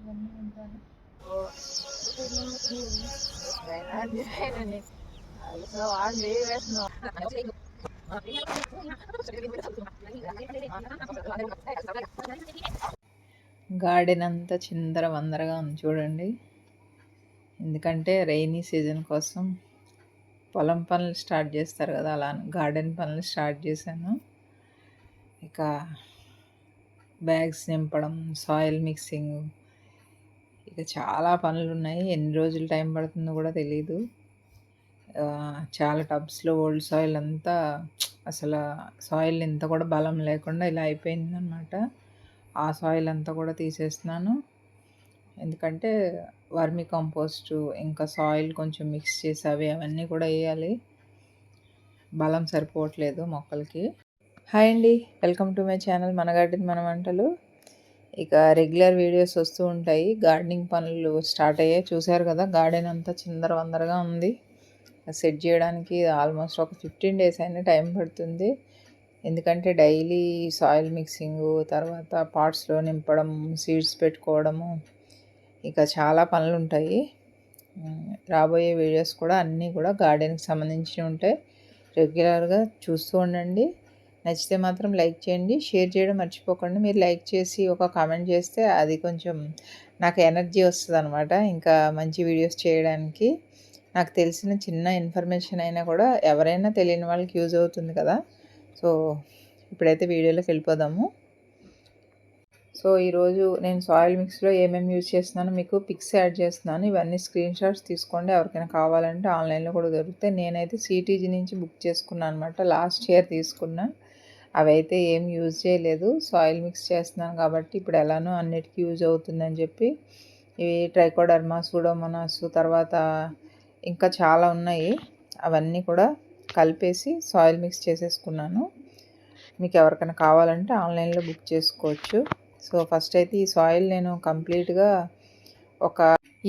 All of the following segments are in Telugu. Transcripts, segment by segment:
ఇవన్నీ ఉంటాను గార్డెన్ అంతా చిందర వందరగా ఉంది చూడండి. ఎందుకంటే రైనీ సీజన్ కోసం పొలం పనులు స్టార్ట్ చేస్తారు కదా అలా గార్డెన్ పనులు స్టార్ట్ చేశాను. ఇక బ్యాగ్స్ నింపడం సాయిల్ మిక్సింగ్. ఇక చాలా పనులు ఉన్నాయి ఎన్ని రోజులు టైం పడుతుందో కూడా తెలియదు చాలా టబ్స్లో ఓల్డ్ సాయిల్ అంతా అసలు సాయిల్ ఇంత కూడా బలం లేకుండా ఇలా అయిపోయిందనమాట ఆ సాయిల్ అంతా కూడా తీసేస్తున్నాను. ఎందుకంటే వర్మి కంపోస్టు ఇంకా సాయిల్ కొంచెం మిక్స్ చేసి అవి అవన్నీ కూడా వేయాలి. బలం సరిపోవట్లేదు మొక్కలకి. హాయ్ అండి. వెల్కమ్ టు మై ఛానల్ మన గార్డెన్ మన వంటలు. ఇక రెగ్యులర్ వీడియోస్ వస్తూ ఉంటాయి. గార్డెనింగ్ పనులు స్టార్ట్ అయ్యాయి. చూసారు కదా గార్డెన్ అంతా చిందర వందరగా ఉంది. సెట్ చేయడానికి ఆల్మోస్ట్ ఒక ఫిఫ్టీన్ డేస్ అయినా టైం పడుతుంది. ఎందుకంటే డైలీ సాయిల్ మిక్సింగ్ తర్వాత పాట్స్లో నింపడం సీడ్స్ పెట్టుకోవడము ఇక చాలా పనులు ఉంటాయి. రాబోయే వీడియోస్ కూడా అన్నీ కూడా గార్డెన్కి సంబంధించి ఉంటాయి. రెగ్యులర్గా చూస్తూ ఉండండి. నచ్చితే మాత్రం లైక్ చేయండి షేర్ చేయడం మర్చిపోకండి. మీరు లైక్ చేసి ఒక కామెంట్ చేస్తే అది కొంచెం నాకు ఎనర్జీ వస్తుంది అనమాట ఇంకా మంచి వీడియోస్ చేయడానికి నాకు తెలిసిన చిన్న ఇన్ఫర్మేషన్ అయినా కూడా ఎవరైనా తెలియని వాళ్ళకి యూజ్ అవుతుంది కదా. సో ఇప్పుడైతే వీడియోలోకి వెళ్ళిపోదాము. సో ఈరోజు నేను సాయిల్ మిక్స్లో ఏమేమి యూజ్ చేస్తున్నానో మీకు పిక్స్ యాడ్ చేస్తున్నాను. ఇవన్నీ స్క్రీన్ షాట్స్ తీసుకోండి. ఎవరికైనా కావాలంటే ఆన్లైన్లో కూడా దొరుకుతాయి. నేనైతే సిటీజీ నుంచి బుక్ చేసుకున్నాను అనమాట లాస్ట్ ఇయర్ తీసుకున్నా. అవైతే ఏం యూజ్ చేయలేదు. సాయిల్ మిక్స్ చేస్తున్నాను కాబట్టి ఇప్పుడు ఎలానో అన్నిటికీ యూజ్ అవుతుందని చెప్పి ఇవి ట్రైకోడర్మా సూడోమోనాస్ తర్వాత ఇంకా చాలా ఉన్నాయి. అవన్నీ కూడా కలిపేసి సాయిల్ మిక్స్ చేసేసుకున్నాను. మీకు ఎవరికైనా కావాలంటే ఆన్లైన్లో బుక్ చేసుకోవచ్చు. సో ఫస్ట్ అయితే ఈ సాయిల్ నేను కంప్లీట్గా ఒక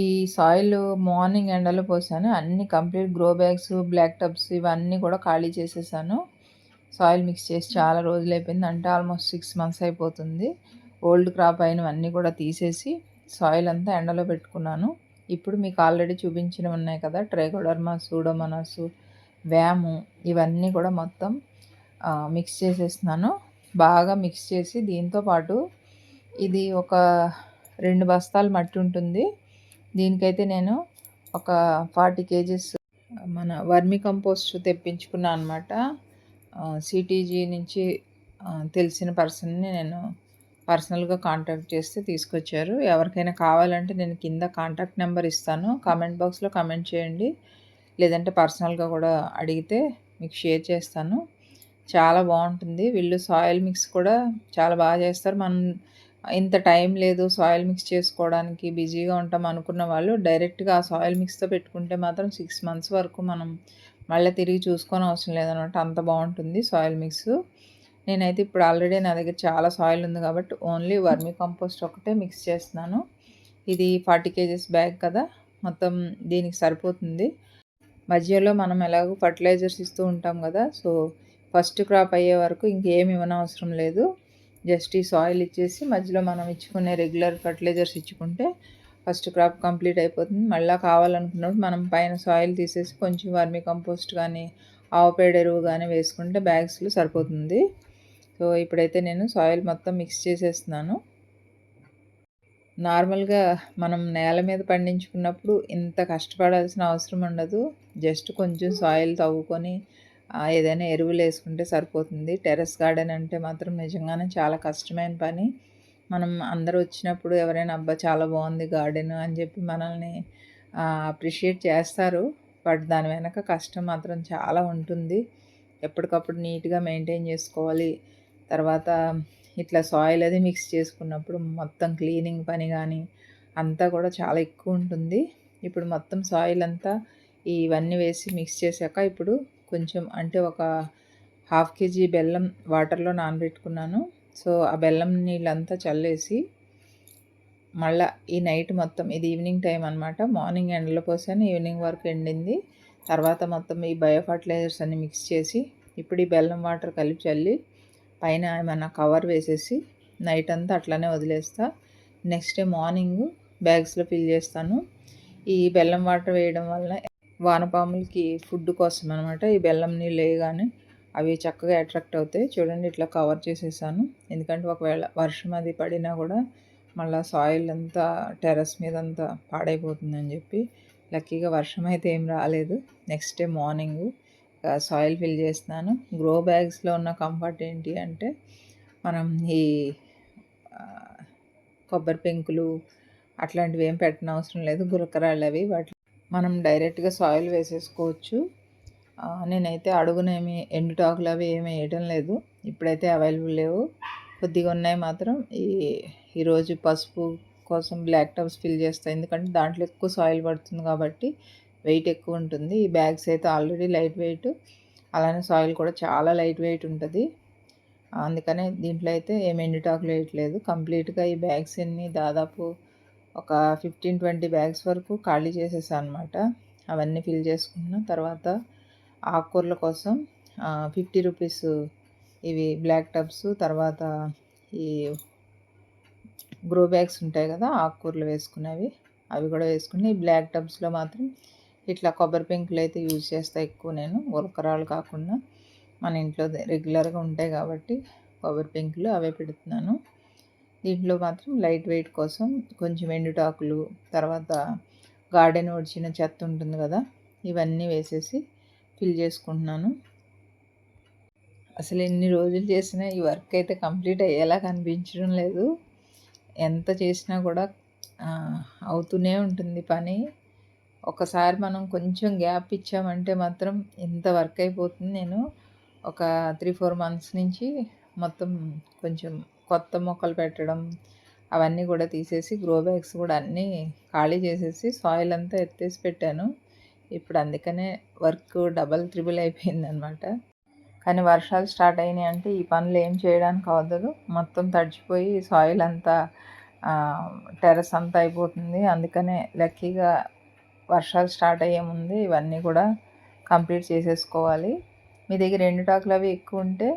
ఈ సాయిల్ మార్నింగ్ ఎండలో పోసాను. అన్ని complete grow bags black tubs ఇవన్నీ కూడా ఖాళీ చేసేసాను. సాయిల్ మిక్స్ చేసి చాలా రోజులు అయిపోయింది అంటే ఆల్మోస్ట్ సిక్స్ మంత్స్ అయిపోతుంది. ఓల్డ్ క్రాప్ అయినవన్నీ కూడా తీసేసి సాయిల్ అంతా ఎండలో పెట్టుకున్నాను. ఇప్పుడు మీకు ఆల్రెడీ చూపించినవి ఉన్నాయి కదా ట్రైకోడర్మా సూడోమనాసు వ్యాము ఇవన్నీ కూడా మొత్తం మిక్స్ చేసేస్తున్నాను. బాగా మిక్స్ చేసి దీంతో పాటు ఇది ఒక రెండు బస్తాలు మట్టి ఉంటుంది. దీనికైతే నేను ఒక ఫార్టీ కేజీస్ మన వర్మి కంపోస్ట్ తెప్పించుకున్నాను అనమాట సిటీజీ నుంచి తెలిసిన పర్సన్ని నేను పర్సనల్గా కాంటాక్ట్ చేస్తే తీసుకొచ్చారు. ఎవరికైనా కావాలంటే నేను కింద కాంటాక్ట్ నెంబర్ ఇస్తాను. కామెంట్ బాక్స్లో కామెంట్ చేయండి. లేదంటే పర్సనల్గా కూడా అడిగితే మీకు షేర్ చేస్తాను. చాలా బాగుంటుంది. వీళ్ళు సాయిల్ మిక్స్ కూడా చాలా బాగా చేస్తారు. మనం ఇంత టైం లేదు సాయిల్ మిక్స్ చేసుకోవడానికి బిజీగా ఉంటాం అనుకున్న వాళ్ళు డైరెక్ట్గా ఆ సాయిల్ మిక్స్తో పెట్టుకుంటే మాత్రం సిక్స్ మంత్స్ వరకు మనం మళ్ళీ తిరిగి చూసుకొని అవసరం లేదనమాట అంత బాగుంటుంది సాయిల్ మిక్స్ నేనైతే ఇప్పుడు ఆల్రెడీ నా దగ్గర చాలా సాయిల్ ఉంది కాబట్టి ఓన్లీ వర్మీ కంపోస్ట్ ఒకటే మిక్స్ చేస్తున్నాను. ఇది ఫార్టీ కేజెస్ బ్యాగ్ కదా మొత్తం దీనికి సరిపోతుంది. మధ్యలో మనం ఎలాగో ఫర్టిలైజర్స్ ఇస్తూ ఉంటాం కదా సో ఫస్ట్ క్రాప్ అయ్యే వరకు ఇంకేమి ఇవ్వనవసరం లేదు. జస్ట్ ఈ సాయిల్ ఇచ్చేసి మధ్యలో మనం ఇచ్చుకునే రెగ్యులర్ ఫర్టిలైజర్స్ ఇచ్చుకుంటే ఫస్ట్ క్రాప్ కంప్లీట్ అయిపోతుంది. మళ్ళీ కావాలనుకున్నప్పుడు మనం పైన సాయిల్ తీసేసి కొంచెం వర్మి కంపోస్ట్ కానీ ఆవు పేడ ఎరువు కానీ వేసుకుంటే బ్యాగ్స్లో సరిపోతుంది. సో ఇప్పుడైతే నేను సాయిల్ మొత్తం మిక్స్ చేసేస్తున్నాను. నార్మల్గా మనం నేల మీద పండించుకున్నప్పుడు ఇంత కష్టపడాల్సిన అవసరం ఉండదు. జస్ట్ కొంచెం సాయిల్ తవ్వుకొని ఏదైనా ఎరువులు వేసుకుంటే సరిపోతుంది. టెర్రస్ గార్డెన్ అంటే మాత్రం నిజంగానే చాలా కష్టమైన పని. మనం అందరూ వచ్చినప్పుడు ఎవరైనా అబ్బా చాలా బాగుంది గార్డెన్ అని చెప్పి మనల్ని అప్రిషియేట్ చేస్తారు. బట్ దాని వెనక కష్టం మాత్రం చాలా ఉంటుంది. ఎప్పటికప్పుడు నీట్గా మెయింటైన్ చేసుకోవాలి. తర్వాత ఇట్లా సాయిల్ అది మిక్స్ చేసుకున్నప్పుడు మొత్తం క్లీనింగ్ పని కానీ అంతా కూడా చాలా ఎక్కువ ఉంటుంది. ఇప్పుడు మొత్తం సాయిల్ అంతా ఇవన్నీ వేసి మిక్స్ చేశాక ఇప్పుడు కొంచెం అంటే ఒక హాఫ్ కేజీ బెల్లం వాటర్లో నానబెట్టుకున్నాను. సో ఆ బెల్లం నీళ్ళంతా చల్లేసి మళ్ళీ ఈ నైట్ మొత్తం ఇది ఈవినింగ్ టైం అనమాట మార్నింగ్ ఎండలో పోసాను ఈవినింగ్ వరకు ఎండింది. తర్వాత మొత్తం ఈ బయో ఫర్టిలైజర్స్ అన్ని మిక్స్ చేసి ఇప్పుడు ఈ బెల్లం వాటర్ కలిపి చల్లి పైన ఏమైనా కవర్ వేసేసి నైట్ అంతా అట్లానే వదిలేస్తా. నెక్స్ట్ డే మార్నింగ్ బ్యాగ్స్లో ఫిల్ చేస్తాను. ఈ బెల్లం వాటర్ వేయడం వల్ల వానపాములకి ఫుడ్ కోసం అనమాట ఈ బెల్లం నీళ్ళు వేయగానే అవి చక్కగా అట్రాక్ట్ అవుతాయి. చూడండి ఇట్లా కవర్ చేసేసాను. ఎందుకంటే ఒకవేళ వర్షం అది పడినా కూడా మళ్ళీ సాయిల్ అంతా టెర్రస్ మీద అంతా పాడైపోతుందని చెప్పి లక్కీగా వర్షం అయితే ఏం రాలేదు. Next day morning soil fill చేస్తున్నాను. గ్రో బ్యాగ్స్లో ఉన్న కంఫర్ట్ ఏంటి అంటే మనం ఈ కొబ్బరి పెంకులు అట్లాంటివి ఏం పెట్టిన అవసరం లేదు. గురకరాళ్ళు అవి వాటి మనం డైరెక్ట్గా సాయిల్ వేసేసుకోవచ్చు. నేనైతే అడుగునేమి ఎండుటాకులు అవి ఏమి వేయటం లేదు. ఇప్పుడైతే అవైలబుల్ లేవు. కొద్దిగా ఉన్నాయి మాత్రం. ఈ ఈరోజు పసుపు కోసం బ్లాక్ టబ్స్ ఫిల్ చేస్తాయి ఎందుకంటే దాంట్లో ఎక్కువ సాయిల్ పడుతుంది కాబట్టి వెయిట్ ఎక్కువ ఉంటుంది. ఈ బ్యాగ్స్ అయితే ఆల్రెడీ లైట్ వెయిట్. అలానే సాయిల్ కూడా చాలా లైట్ వెయిట్ ఉంటుంది. అందుకనే దీంట్లో అయితే ఏం ఎండుటాకులు వేయట్లేదు. కంప్లీట్గా ఈ బ్యాగ్స్ అన్ని దాదాపు ఒక ఫిఫ్టీన్ ట్వంటీ బ్యాగ్స్ వరకు ఖాళీ చేసేసాను అనమాట అవన్నీ ఫిల్ చేసుకున్న తర్వాత ఆకుకూరల కోసం ఫిఫ్టీ రూపీస్ ఇవి బ్లాక్ టబ్స్ తర్వాత ఈ గ్రో బ్యాగ్స్ ఉంటాయి కదా ఆకుకూరలు వేసుకునేవి అవి కూడా వేసుకుని బ్లాక్ టబ్స్లో మాత్రం ఇట్లా కొబ్బరి పెంకులు అయితే యూజ్ చేస్తా ఎక్కువ నేను. ఉలకరాలు కాకుండా మన ఇంట్లో రెగ్యులర్గా ఉంటాయి కాబట్టి కొబ్బరి పెంకులు అవే పెడుతున్నాను. దీంట్లో మాత్రం లైట్ వెయిట్ కోసం కొంచెం ఎండుటాకులు తర్వాత గార్డెన్ ఒడిచిన చెత్త ఉంటుంది కదా ఇవన్నీ వేసేసి ఫిల్ చేసుకుంటున్నాను. అసలు ఎన్ని రోజులు చేసినా ఈ వర్క్ అయితే కంప్లీట్ అయ్యేలా కనిపించడం లేదు. ఎంత చేసినా కూడా అవుతూనే ఉంటుంది పని. ఒకసారి మనం కొంచెం గ్యాప్ ఇచ్చామంటే మాత్రం ఎంత వర్క్ అయిపోతుంది. నేను ఒక త్రీ ఫోర్ మంత్స్ నుంచి మొత్తం కొంచెం కొత్త మొక్కలు పెట్టడం అవన్నీ కూడా తీసేసి గ్రో బ్యాగ్స్ కూడా అన్నీ ఖాళీ చేసేసి సాయిల్ అంతా ఎత్తేసి పెట్టాను. ఇప్పుడు అందుకనే వర్క్ డబల్ త్రిబుల్ అయిపోయింది అనమాట కానీ వర్షాలు స్టార్ట్ అయినాయి అంటే ఈ పనులు ఏం చేయడానికి అవ్వదు మొత్తం తడిచిపోయి సాయిల్ అంతా టెరస్ అంతా అయిపోతుంది. అందుకనే లక్కీగా వర్షాలు స్టార్ట్ అయ్యే ముందు ఇవన్నీ కూడా కంప్లీట్ చేసేసుకోవాలి. మీ దగ్గర ఎండుటాకులు అవి ఎక్కువ ఉంటే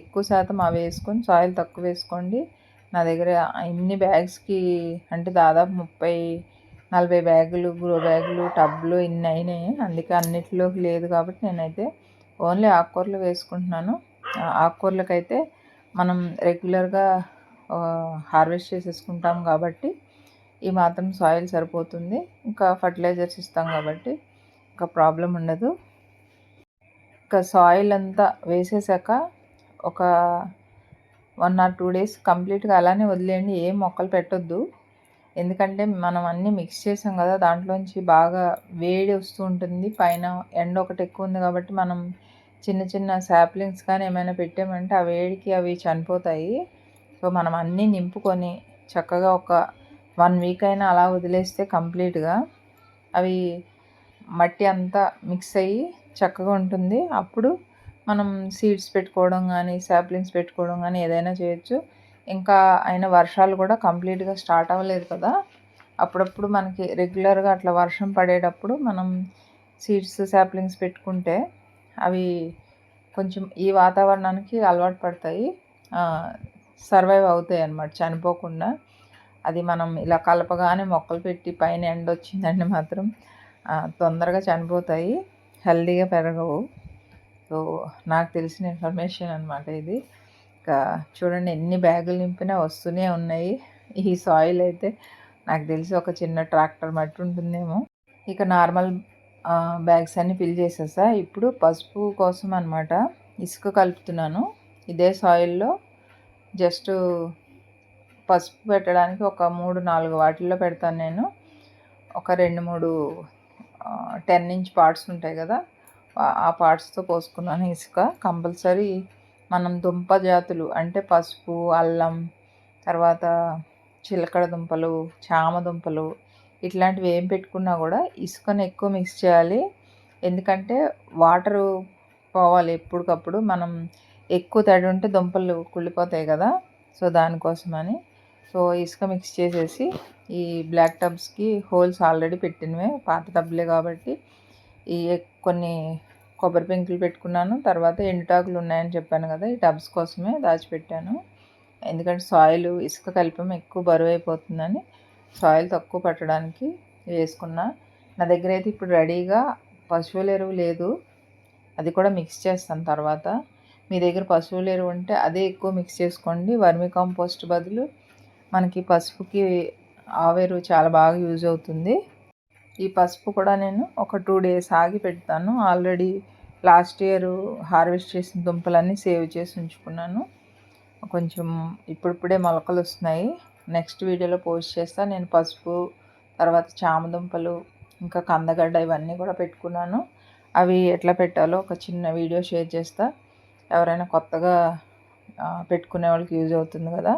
ఎక్కువ శాతం అవి వేసుకొని సాయిల్ తక్కువ వేసుకోండి. నా దగ్గర ఇన్ని బ్యాగ్స్కి అంటే దాదాపు ముప్పై నలభై బ్యాగులు గ్రో బ్యాగులు టబ్లు ఇన్ని అయినాయి. అందుకే అన్నిటిలోకి లేదు కాబట్టి నేనైతే ఓన్లీ ఆకుకూరలు వేసుకుంటున్నాను. ఆకుకూరలకైతే మనం రెగ్యులర్గా హార్వెస్ట్ చేసేసుకుంటాం కాబట్టి ఈ మాత్రం సాయిల్ సరిపోతుంది. ఇంకా ఫర్టిలైజర్స్ ఇస్తాం కాబట్టి ఇంకా ప్రాబ్లం ఉండదు. ఇంకా సాయిల్ అంతా వేసేసాక ఒక వన్ ఆర్ టూ డేస్ కంప్లీట్గా అలానే వదిలేయండి. ఏం మొక్కలు పెట్టొద్దు. ఎందుకంటే మనం అన్నీ మిక్స్ చేసాం కదా దాంట్లోంచి బాగా వేడి వస్తూ ఉంటుంది. పైన ఎండ ఒకటి ఎక్కువ ఉంది కాబట్టి మనం చిన్న చిన్న శాప్లింగ్స్ కానీ ఏమైనా పెట్టామంటే ఆ వేడికి అవి చనిపోతాయి. సో మనం అన్నీ నింపుకొని చక్కగా ఒక వన్ వీక్ అయినా అలా వదిలేస్తే కంప్లీట్గా అవి మట్టి అంతా మిక్స్ అయ్యి చక్కగా ఉంటుంది. అప్పుడు మనం సీడ్స్ పెట్టుకోవడం కానీ శాప్లింగ్స్ పెట్టుకోవడం కానీ ఏదైనా చేయొచ్చు. ఇంకా అయిన వర్షాలు కూడా కంప్లీట్గా స్టార్ట్ అవ్వలేదు కదా. అప్పుడప్పుడు మనకి రెగ్యులర్గా అట్లా వర్షం పడేటప్పుడు మనం సీడ్స్ శాప్లింగ్స్ పెట్టుకుంటే అవి కొంచెం ఈ వాతావరణానికి అలవాటు పడతాయి. సర్వైవ్ అవుతాయి అన్నమాట చనిపోకుండా. అది మనం ఇలా కలపగానే మొక్కలు పెట్టి పైన ఎండ వచ్చిందంటే మాత్రం తొందరగా చనిపోతాయి హెల్దీగా పెరగవు. సో నాకు తెలిసిన ఇన్ఫర్మేషన్ అనమాట ఇది. చూడండి ఎన్ని బ్యాగులు నింపినా వస్తూనే ఉన్నాయి. ఈ సాయిల్ అయితే నాకు తెలిసి ఒక చిన్న ట్రాక్టర్ మట్టి ఉంటుందేమో. ఇక నార్మల్ బ్యాగ్స్ అన్నీ ఫిల్ చేసేసా. ఇప్పుడు పసుపు కోసం అనమాట ఇసుక కలుపుతున్నాను. ఇదే సాయిల్లో జస్ట్ పసుపు పెట్టడానికి ఒక మూడు నాలుగు వాటిల్లో పెడతాను నేను. ఒక రెండు మూడు టెన్ ఇంచ్ పార్ట్స్ ఉంటాయి కదా ఆ పార్ట్స్తో పోసుకున్నాను ఇసుక. కంపల్సరీ మనం దుంప జాతులు అంటే పసుపు అల్లం తర్వాత చిలకడ దుంపలు చామ దుంపలు ఇట్లాంటివి ఏం పెట్టుకున్నా కూడా ఇసుకను ఎక్కువ మిక్స్ చేయాలి. ఎందుకంటే వాటరు పోవాలి ఎప్పటికప్పుడు. మనం ఎక్కువ తడి ఉంటే దుంపలు కుళ్ళిపోతాయి కదా. సో దానికోసమని. సో ఇసుక మిక్స్ చేసేసి ఈ బ్లాక్ టబ్స్కి హోల్స్ ఆల్రెడీ పెట్టినవే. పాత టబ్లే కాబట్టి ఈ కొన్ని కొబ్బరి పెంకులు పెట్టుకున్నాను. తర్వాత ఎండుటాకులు ఉన్నాయని చెప్పాను కదా ఈ టబ్స్ కోసమే దాచిపెట్టాను. ఎందుకంటే సాయిల్ ఇసుక కలిపం ఎక్కువ బరువు అయిపోతుందని సాయిల్ తక్కువ పట్టడానికి వేసుకున్నా. నా దగ్గర అయితే ఇప్పుడు రెడీగా పశువుల ఎరువు లేదు. అది కూడా మిక్స్ చేస్తాను తర్వాత. మీ దగ్గర పశువుల ఎరువు ఉంటే అదే ఎక్కువ మిక్స్ చేసుకోండి. వర్మి కాంపోస్ట్ బదులు మనకి పసుపుకి ఆవేరు చాలా బాగా యూజ్ అవుతుంది. ఈ పసుపు కూడా నేను ఒక టూ డేస్ ఆగి పెడతాను. ఆల్రెడీ లాస్ట్ ఇయర్ హార్వెస్ట్ చేసిన దుంపలన్నీ సేవ్ చేసి ఉంచుకున్నాను. కొంచెం ఇప్పుడిప్పుడే మొలకలు వస్తున్నాయి. నెక్స్ట్ వీడియోలో పోస్ట్ చేస్తా. నేను పసుపు తర్వాత చామదుంపలు ఇంకా కందగడ్డ ఇవన్నీ కూడా పెట్టుకున్నాను. అవి ఎట్లా పెట్టాలో ఒక చిన్న వీడియో షేర్ చేస్తా. ఎవరైనా కొత్తగా పెట్టుకునే వాళ్ళకి యూజ్ అవుతుంది కదా.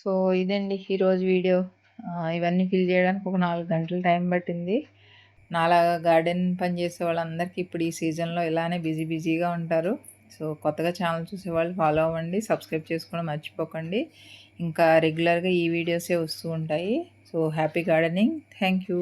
సో ఇదండి ఈరోజు వీడియో. ఇవన్నీ ఫిల్ చేయడానికి ఒక నాలుగు గంటల టైం పట్టింది. నాలాగా గార్డెన్ పని చేసే వాళ్ళందరికీ ఇప్పుడు ఈ సీజన్లో ఇలానే బిజీ బిజీగా ఉంటారు. సో కొత్తగా ఛానల్ చూసే వాళ్ళు ఫాలో అవ్వండి సబ్స్క్రైబ్ చేసుకోవడం మర్చిపోకండి. ఇంకా రెగ్యులర్గా ఈ వీడియోసే వస్తూ ఉంటాయి. So happy gardening. Thank you